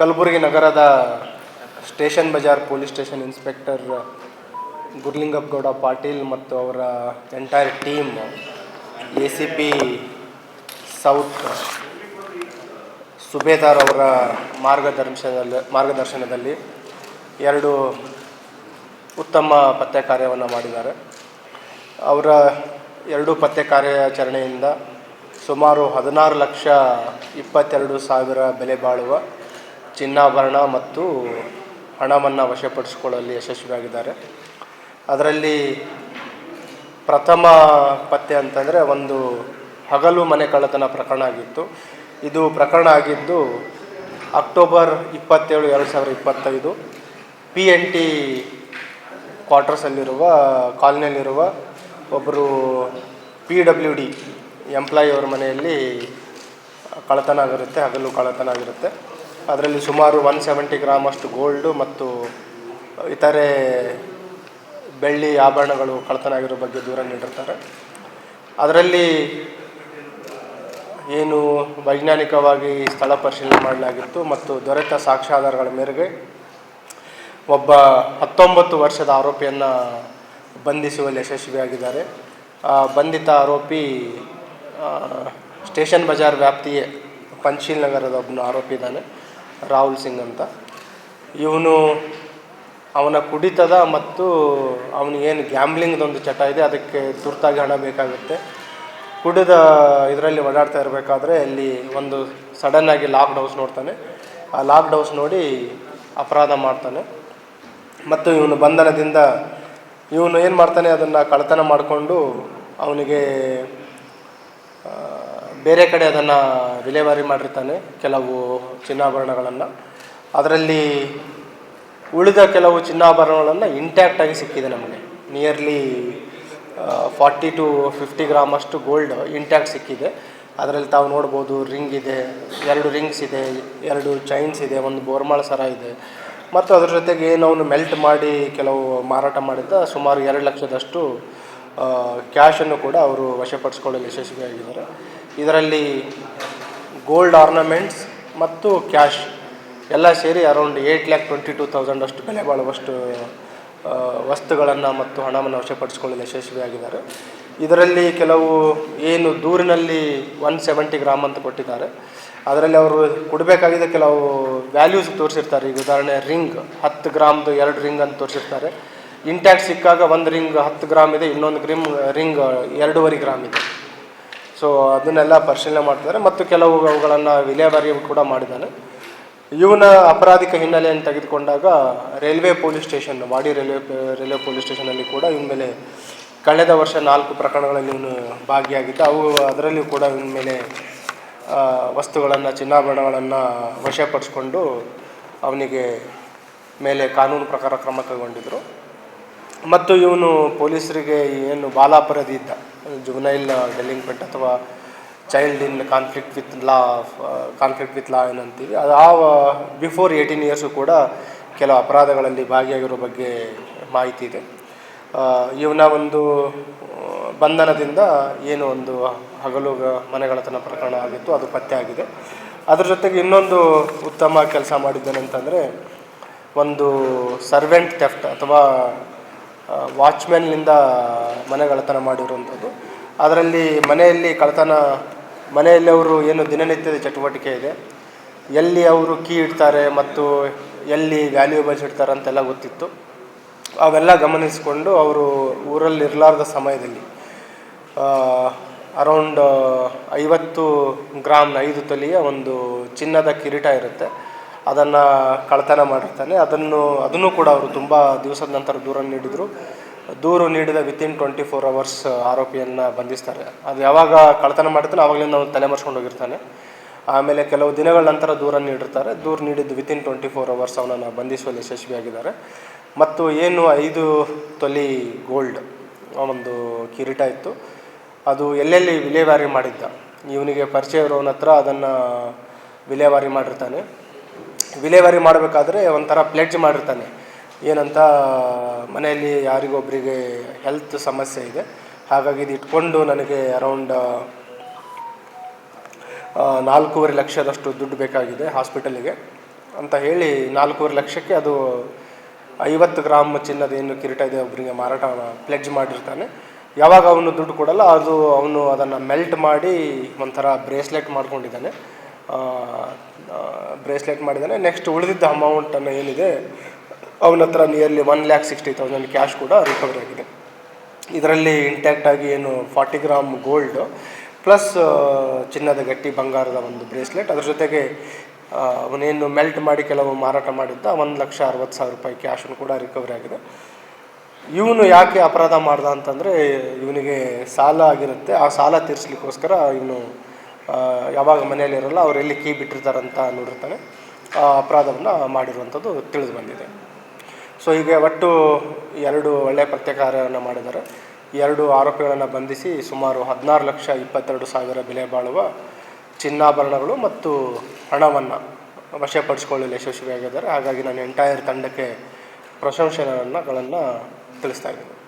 ಕಲಬುರಗಿ ನಗರದ station Bazar police station inspector Gurlingappagouda Patil ಮತ್ತು ಅವರ entire team A C P south Subedar ಅವರ ಮಾರ್ಗದರ್ಶನದಲ್ಲಿ ಮಾರ್ಗದರ್ಶನದಲ್ಲಿ ಎರಡು ಉತ್ತಮ ಪತ್ತೆ ಕಾರ್ಯವನ್ನು ಮಾಡಿದ್ದಾರೆ. ಅವರ ಎರಡು ಪತ್ತೆ ಕಾರ್ಯಾಚರಣೆಯಿಂದ ಸುಮಾರು ಹದಿನಾರು ಲಕ್ಷ ಇಪ್ಪತ್ತೆರಡು ಸಾವಿರ ಬೆಲೆ ಬಾಳುವ ಚಿನ್ನಾಭರಣ ಮತ್ತು ಹಣವನ್ನು ವಶಪಡಿಸಿಕೊಳ್ಳಲು ಯಶಸ್ವಿಯಾಗಿದ್ದಾರೆ. ಅದರಲ್ಲಿ ಪ್ರಥಮ ಪತ್ತೆ ಅಂತಂದರೆ ಒಂದು ಹಗಲು ಮನೆ ಕಳ್ಳತನ ಪ್ರಕರಣ ಆಗಿತ್ತು. ಇದು ಪ್ರಕರಣ ಆಗಿದ್ದು ಅಕ್ಟೋಬರ್ ಇಪ್ಪತ್ತೇಳು ಎರಡು ಸಾವಿರದ ಇಪ್ಪತ್ತೈದು ಪಿ ಎನ್ ಟಿ ಕ್ವಾರ್ಟರ್ಸಲ್ಲಿರುವ, ಕಾಲನಿಯಲ್ಲಿರುವ ಒಬ್ಬರು ಪಿ ಡಬ್ಲ್ಯೂ ಡಿ ಎಂಪ್ಲಾಯಿ ಅವ್ರ ಮನೆಯಲ್ಲಿ ಕಳ್ಳತನ ಆಗಿರುತ್ತೆ, ಹಗಲು ಕಳ್ಳತನ ಆಗಿರುತ್ತೆ. ಅದರಲ್ಲಿ ಸುಮಾರು ಒನ್ ಸೆವೆಂಟಿ ಗ್ರಾಮ್ ಅಷ್ಟು ಗೋಲ್ಡು ಮತ್ತು ಇತರೆ ಬೆಳ್ಳಿ ಆಭರಣಗಳು ಕಳ್ಳತನ ಆಗಿರೋ ಬಗ್ಗೆ ದೂರ ನೀಡಿರ್ತಾರೆ. ಅದರಲ್ಲಿ ಏನು ವೈಜ್ಞಾನಿಕವಾಗಿ ಸ್ಥಳ ಪರಿಶೀಲನೆ ಮಾಡಲಾಗಿತ್ತು ಮತ್ತು ದೊರೆತ ಸಾಕ್ಷ್ಯಾಧಾರಗಳ ಮೇರೆಗೆ ಒಬ್ಬ ಹತ್ತೊಂಬತ್ತು ವರ್ಷದ ಆರೋಪಿಯನ್ನು ಬಂಧಿಸುವಲ್ಲಿ ಯಶಸ್ವಿಯಾಗಿದ್ದಾರೆ. ಬಂಧಿತ ಆರೋಪಿ ಸ್ಟೇಷನ್ ಬಜಾರ್ ವ್ಯಾಪ್ತಿಯೇ ಪಂಚೀಲ್ ನಗರದ ಒಬ್ಬನು ಆರೋಪಿ ಇದ್ದಾನೆ. ರಾಹುಲ್ ಸಿಂಗ್ ಅಂತ. ಇವನು ಅವನ ಕುಡಿತದ ಮತ್ತು ಅವನಿಗೇನು ಗ್ಯಾಮ್ಲಿಂಗ್ದೊಂದು ಚಟ ಇದೆ, ಅದಕ್ಕೆ ತುರ್ತಾಗಿ ಹಣ ಬೇಕಾಗುತ್ತೆ. ಕುಡಿದ ಇದರಲ್ಲಿ ಓಡಾಡ್ತಾ ಇರಬೇಕಾದ್ರೆ ಅಲ್ಲಿ ಒಂದು ಸಡನ್ನಾಗಿ ಲಾಕ್ಡ್ ಹೌಸ್ ನೋಡ್ತಾನೆ. ಆ ಲಾಕ್ಡ್ ಹೌಸ್ ನೋಡಿ ಅಪರಾಧ ಮಾಡ್ತಾನೆ. ಮತ್ತು ಇವನು ಬಂಧನದಿಂದ ಇವನು ಏನು ಮಾಡ್ತಾನೆ, ಅದನ್ನು ಕಳ್ಳತನ ಮಾಡಿಕೊಂಡು ಅವನಿಗೆ ಬೇರೆ ಕಡೆ ಅದನ್ನು ವಿಲೇವಾರಿ ಮಾಡಿರ್ತಾನೆ ಕೆಲವು ಚಿನ್ನಾಭರಣಗಳನ್ನು. ಅದರಲ್ಲಿ ಉಳಿದ ಕೆಲವು ಚಿನ್ನಾಭರಣಗಳನ್ನು ಇಂಟ್ಯಾಕ್ಟಾಗಿ ಸಿಕ್ಕಿದೆ ನಮಗೆ. Nearly forty to fifty gram ಅಷ್ಟು ಗೋಲ್ಡ್ ಇಂಟ್ಯಾಕ್ಟ್ ಸಿಕ್ಕಿದೆ. ಅದರಲ್ಲಿ ತಾವು ನೋಡ್ಬೋದು ರಿಂಗ್ ಇದೆ, ಎರಡು ರಿಂಗ್ಸ್ ಇದೆ, ಎರಡು ಚೈನ್ಸ್ ಇದೆ, ಒಂದು ಬೋರ್ಮಾಳ ಸರ ಇದೆ. ಮತ್ತು ಅದ್ರ ಜೊತೆಗೆ ಏನು ಅವನು ಮೆಲ್ಟ್ ಮಾಡಿ ಕೆಲವು ಮಾರಾಟ ಮಾಡಿದ್ದ ಸುಮಾರು ಎರಡು ಲಕ್ಷದಷ್ಟು ಕ್ಯಾಶನ್ನು ಕೂಡ ಅವರು ವಶಪಡಿಸ್ಕೊಳ್ಳಲು ಯಶಸ್ವಿಯಾಗಿದ್ದಾರೆ. ಇದರಲ್ಲಿ ಗೋಲ್ಡ್ ಆರ್ನಮೆಂಟ್ಸ್ ಮತ್ತು ಕ್ಯಾಶ್ ಎಲ್ಲ ಸೇರಿ around eight lakh twenty two thousand ಅಷ್ಟು ಬೆಲೆ ಬಾಳುವಷ್ಟು ವಸ್ತುಗಳನ್ನು ಮತ್ತು ಹಣವನ್ನು ವಶಪಡಿಸಿಕೊಳ್ಳಲು ಯಶಸ್ವಿಯಾಗಿದ್ದಾರೆ. ಇದರಲ್ಲಿ ಕೆಲವು ಏನು ದೂರಿನಲ್ಲಿ ಒನ್ ಸೆವೆಂಟಿ ಗ್ರಾಮ್ ಅಂತ ಕೊಟ್ಟಿದ್ದಾರೆ. ಅದರಲ್ಲಿ ಅವರು ಕೊಡಬೇಕಾಗಿದ್ದ ಕೆಲವು ವ್ಯಾಲ್ಯೂಸ್ ತೋರಿಸಿರ್ತಾರೆ. ಈಗ ಉದಾಹರಣೆ ರಿಂಗ್ ಹತ್ತು ಗ್ರಾಮ್ದು ಎರಡು ರಿಂಗ್ ಅಂತ ತೋರಿಸಿರ್ತಾರೆ. ಇಂಟ್ಯಾಕ್ಟ್ ಸಿಕ್ಕಾಗ ಒಂದು ರಿಂಗ್ ಹತ್ತು ಗ್ರಾಮ್ ಇದೆ, ಇನ್ನೊಂದು ಗ್ರಿಮ್ ರಿಂಗ್ ಎರಡೂವರೆ ಗ್ರಾಮ್ ಇದೆ. ಸೊ ಅದನ್ನೆಲ್ಲ ಪರಿಶೀಲನೆ ಮಾಡ್ತಿದ್ದಾರೆ. ಮತ್ತು ಕೆಲವು ಅವುಗಳನ್ನು ವಿಲೇವಾರಿ ಕೂಡ ಮಾಡಿದ್ದಾನೆ. ಇವನ ಅಪರಾಧಿಕ ಹಿನ್ನೆಲೆಯನ್ನು ತೆಗೆದುಕೊಂಡಾಗ railway police station, Wadi railway railway police ಸ್ಟೇಷನಲ್ಲಿ ಕೂಡ ಇವನ ಮೇಲೆ ಕಳೆದ ವರ್ಷ ನಾಲ್ಕು ಪ್ರಕರಣಗಳಲ್ಲಿ ಇವನು ಭಾಗಿಯಾಗಿದ್ದ. ಅವು, ಅದರಲ್ಲಿಯೂ ಕೂಡ ಇವನ ಮೇಲೆ ವಸ್ತುಗಳನ್ನು, ಚಿನ್ನಾಭರಣಗಳನ್ನು ವಶಪಡಿಸ್ಕೊಂಡು ಅವನಿಗೆ ಮೇಲೆ ಕಾನೂನು ಪ್ರಕಾರ ಕ್ರಮ ಕೈಗೊಂಡಿದ್ದರು ಮತ್ತು ಇವನು ಪೊಲೀಸರಿಗೆ ಏನು ಬಾಲಾಪರಾಧಿ ಇದ್ದ. ಜುವನೈಲ್ ಡೆಲಿಂಕ್ವೆಂಟ್ ಅಥವಾ child in conflict with law, conflict with law ಏನಂತೀವಿ, ಅದು ಆ, ಬಿಫೋರ್ ಏಯ್ಟೀನ್ ಇಯರ್ಸು ಕೂಡ ಕೆಲವು ಅಪರಾಧಗಳಲ್ಲಿ ಭಾಗಿಯಾಗಿರೋ ಬಗ್ಗೆ ಮಾಹಿತಿ ಇದೆ. ಇವನ ಒಂದು ಬಂಧನದಿಂದ ಏನು ಒಂದು ಹಗಲು ಮನೆಗಳತನ ಪ್ರಕರಣ ಆಗಿತ್ತು, ಅದು ಪತ್ತೆ ಆಗಿದೆ. ಅದ್ರ ಜೊತೆಗೆ ಇನ್ನೊಂದು ಉತ್ತಮ ಕೆಲಸ ಮಾಡಿದ್ದೇನೆ ಅಂತಂದರೆ, ಒಂದು ಸರ್ವೆಂಟ್ ಥೆಫ್ಟ್ ಅಥವಾ ವಾಚ್ಮ್ಯಾನ್ನಿಂದ ಮನೆಗಳತನ ಮಾಡಿರುವಂಥದ್ದು. ಅದರಲ್ಲಿ ಮನೆಯಲ್ಲಿ ಕಳ್ಳತನ, ಮನೆಯಲ್ಲಿ ಅವರು ಏನು ದಿನನಿತ್ಯದ ಚಟುವಟಿಕೆ ಇದೆ, ಎಲ್ಲಿ ಅವರು ಕೀ ಇಡ್ತಾರೆ ಮತ್ತು ಎಲ್ಲಿ ವ್ಯಾಲ್ಯೂಬಲ್ಸ್ ಇಡ್ತಾರೆ ಅಂತೆಲ್ಲ ಗೊತ್ತಿತ್ತು. ಅವೆಲ್ಲ ಗಮನಿಸಿಕೊಂಡು ಅವರು ಊರಲ್ಲಿ ಇರಲಾರ್ದ ಸಮಯದಲ್ಲಿ ಅರೌಂಡ್ ಐವತ್ತು ಗ್ರಾಮ್ನ ಐದು ತೊಲಿಯ ಒಂದು ಚಿನ್ನದ ಕಿರೀಟ ಇರುತ್ತೆ. ಅದನ್ನು ಕಳ್ತನ ಮಾಡಿರ್ತಾನೆ. ಅದನ್ನು ಅದನ್ನು ಕೂಡ ಅವರು ತುಂಬ ದಿವಸದ ನಂತರ ದೂರನ್ನು ನೀಡಿದರು. ದೂರು ನೀಡಿದ ವಿತಿನ್ ಟ್ವೆಂಟಿ ಫೋರ್ ಅವರ್ಸ್ ಆರೋಪಿಯನ್ನು ಬಂಧಿಸ್ತಾರೆ. ಅದು ಯಾವಾಗ ಕಳ್ತನ ಮಾಡಿರ್ತಾನೆ ಆವಾಗಲಿಂದ ಅವನು ತಲೆ ಮರೆಸ್ಕೊಂಡು ಹೋಗಿರ್ತಾನೆ. ಆಮೇಲೆ ಕೆಲವು ದಿನಗಳ ನಂತರ ದೂರನ್ನು ನೀಡಿರ್ತಾರೆ. ದೂರು ನೀಡಿದ್ದು ವಿತಿನ್ ಟ್ವೆಂಟಿ ಫೋರ್ ಅವರ್ಸ್ ಅವನನ್ನು ಬಂಧಿಸುವಲ್ಲಿ ಯಶಸ್ವಿಯಾಗಿದ್ದಾರೆ. ಮತ್ತು ಏನು ಐದು ತೊಲಿ ಗೋಲ್ಡ್ ಒಂದು ಕಿರೀಟ ಇತ್ತು. ಅದು ಎಲ್ಲೆಲ್ಲಿ ವಿಲೇವಾರಿ ಮಾಡಿದ್ದ? ಇವನಿಗೆ ಪರಿಚಯ ಇರೋನ ಹತ್ರ ಅದನ್ನು ವಿಲೇವಾರಿ ಮಾಡಿರ್ತಾನೆ. ವಿಲೇವಾರಿ ಮಾಡಬೇಕಾದ್ರೆ ಒಂಥರ ಪ್ಲೆಡ್ಜ್ ಮಾಡಿರ್ತಾನೆ. ಏನಂತ, ಮನೆಯಲ್ಲಿ ಯಾರಿಗೊಬ್ಬರಿಗೆ ಹೆಲ್ತ್ ಸಮಸ್ಯೆ ಇದೆ, ಹಾಗಾಗಿ ಇದು ಇಟ್ಕೊಂಡು ನನಗೆ ಅರೌಂಡ್ ನಾಲ್ಕೂವರೆ ಲಕ್ಷದಷ್ಟು ದುಡ್ಡು ಬೇಕಾಗಿದೆ ಹಾಸ್ಪಿಟಲಿಗೆ ಅಂತ ಹೇಳಿ ನಾಲ್ಕೂವರೆ ಲಕ್ಷಕ್ಕೆ ಅದು ಐವತ್ತು ಗ್ರಾಮ್ ಚಿನ್ನದ ಏನು ಕಿರೀಟ ಇದೆ ಒಬ್ಬರಿಗೆ ಮಾರಾಟ ಪ್ಲೆಡ್ಜ್ ಮಾಡಿರ್ತಾನೆ. ಯಾವಾಗ ಅವನು ದುಡ್ಡು ಕೊಡಲ್ಲ, ಅದು ಅವನು ಅದನ್ನು ಮೆಲ್ಟ್ ಮಾಡಿ ಒಂಥರ ಬ್ರೇಸ್ಲೆಟ್ ಮಾಡ್ಕೊಂಡಿದ್ದಾನೆ. ಬ್ರೇಸ್ಲೆಟ್ ಮಾಡಿದ್ದಾನೆ. ನೆಕ್ಸ್ಟ್ ಉಳಿದಿದ್ದ ಅಮೌಂಟನ್ನು ಏನಿದೆ, ಅವನ ಹತ್ರ nearly one lakh sixty thousand cash ಕೂಡ ರಿಕವರಿ ಆಗಿದೆ. ಇದರಲ್ಲಿ ಇಂಟ್ಯಾಕ್ಟ್ ಆಗಿ ಏನು ಫಾರ್ಟಿ ಗ್ರಾಮ್ ಗೋಲ್ಡ್ ಪ್ಲಸ್ ಚಿನ್ನದ ಗಟ್ಟಿ ಬಂಗಾರದ ಒಂದು ಬ್ರೇಸ್ಲೆಟ್. ಅದ್ರ ಜೊತೆಗೆ ಅವನೇನು ಮೆಲ್ಟ್ ಮಾಡಿ ಕೆಲವು ಮಾರಾಟ ಮಾಡಿದ್ದ ಒಂದು ಲಕ್ಷ ಅರವತ್ತು ಸಾವಿರ ರೂಪಾಯಿ ಕ್ಯಾಶನ್ನು ಕೂಡ ರಿಕವರಿ ಆಗಿದೆ. ಇವನು ಯಾಕೆ ಅಪರಾಧ ಮಾಡ್ದ ಅಂತಂದರೆ, ಇವನಿಗೆ ಸಾಲ ಆಗಿರುತ್ತೆ. ಆ ಸಾಲ ತೀರಿಸ್ಲಿಕ್ಕೋಸ್ಕರ ಇವನು ಯಾವಾಗ ಮನೆಯಲ್ಲಿ ಇರಲ್ಲ ಅವ್ರು ಎಲ್ಲಿ ಕೀ ಬಿಟ್ಟಿರ್ತಾರಂತ ನೋಡಿರ್ತಾನೆ. ಆ, ಅಪರಾಧವನ್ನು ಮಾಡಿರುವಂಥದ್ದು ತಿಳಿದು ಬಂದಿದೆ. ಸೊ ಹೀಗೆ ಒಟ್ಟು ಎರಡು ಒಳ್ಳೆಯ ಪ್ರತ್ಯಾಕಾರವನ್ನು ಮಾಡಿದ್ದಾರೆ. ಎರಡು ಆರೋಪಿಗಳನ್ನು ಬಂಧಿಸಿ ಸುಮಾರು ಹದಿನಾರು ಲಕ್ಷ ಇಪ್ಪತ್ತೆರಡು ಸಾವಿರ ಬೆಲೆ ಬಾಳುವ ಚಿನ್ನಾಭರಣಗಳು ಮತ್ತು ಹಣವನ್ನು ವಶಪಡಿಸಿಕೊಳ್ಳಲು ಯಶಸ್ವಿಯಾಗಿದ್ದಾರೆ. ಹಾಗಾಗಿ ನಾನು ಎಂಟೈರ್ ತಂಡಕ್ಕೆ ಪ್ರಶಂಸನೆಗಳನ್ನು ತಿಳಿಸ್ತಾ ಇದ್ದೀನಿ.